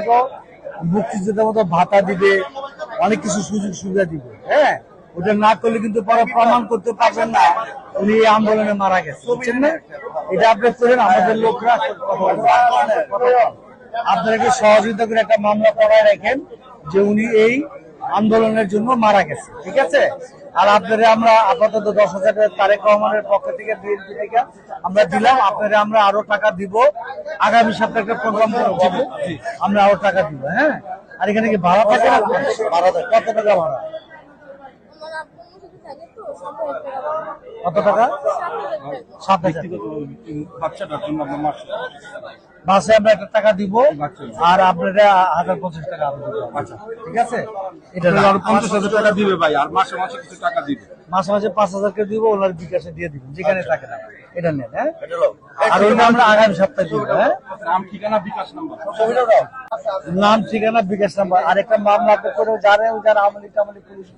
থেকেও মুক্তিযোদ্ধার মতো ভাতা দিবে, অনেক কিছু সুযোগ সুবিধা দিবে হ্যাঁ? ওটা না করলে কিন্তু পরে প্রমাণ করতে পারবেন না, উনি আন্দোলনে মারা না? এটা করেন, আমাদের লোকরা আপনাকে সহযোগিতা করে একটা মামলা করায় রাখেন যে উনি এই আন্দোলনের জন্য মারা গেছে, ঠিক আছে? আর আপনারা আমরা আপাতত দশ হাজার টাকা তারেক রহমানের পক্ষ থেকে বিএনপি থেকে আমরা দিলাম। আপনারা আমরা আরও টাকা দিব। আগামী সপ্তাহে একটা প্রোগ্রাম দিব আমরা আরও টাকা দিব হ্যাঁ? আর এখানে কি ভাড়া থাকে ভাড়া কত টাকা ভাড়া। কত টাকা? সাত হাজার টাকা। সাত হাজার বাচ্চাটার জন্য আপনার মাসে আমরা একটা টাকা দিব আর আপনারা হাজার পঞ্চাশ টাকা আচ্ছা ঠিক আছে? এটা আর পঞ্চাশ হাজার টাকা দিবে ভাই আর মাসে মাসে কিছু টাকা দিবে। মাসে মাসে পাঁচ হাজার করে দিব ওনার বিকাশে দিয়ে যেখানে থাকে না। এটা নেন হ্যাঁ? আর ওইটা আমরা আগামী সপ্তাহে দিব হ্যাঁ? নাম ঠিকানা বিকাশ নাম্বার। নাম ঠিকানা বিকাশ নাম্বার। আর একটা মামলা আপনি করে ওই যারা আমলি টামলি পুলিশ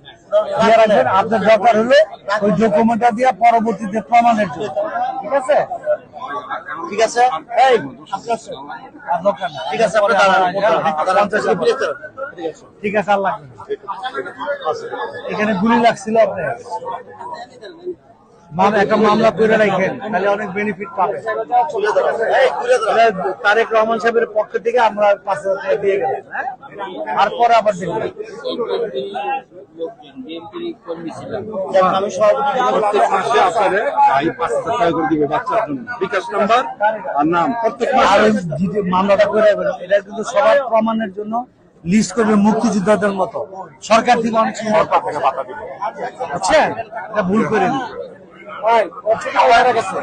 দিয়ে রাখবেন আপনার দরকার হলে ওই ডকুমেন্টটা দিয়ে পরবর্তীতে প্রমাণের জন্য। ঠিক আছে? ঠিক আছে? এই আর দরকার না ঠিক আছে আপনি দাঁড়ান ঠিক আছে। আল্লাহ। এখানে গুলি লাগছিল আপনার। একটা মামলা করে রাখেন তাহলে অনেক বেনিফিট পাবেন। তাহলে তারেক রহমান সাহেবের পক্ষ থেকে আমরা পাঁচ হাজার টাকা দিয়ে গেলাম হ্যাঁ? আর পরে আবার দেবেন আমি প্রত্যেক মাসে আপনাদের ভাই পাঁচ হাজার টাকা করে দিবে বাচ্চার জন্য। বিকাশ নাম্বার আর নাম। প্রত্যেক মাসে মামলাটা করে রাখবেন, এটা কিন্তু সবার প্রমাণের জন্য লিস্ট করবে মুক্তিযোদ্ধাদের মতো। সরকার থেকে অনেক সময় পাবে বুঝছেন? এটা ভুল করে ভাই গেছে।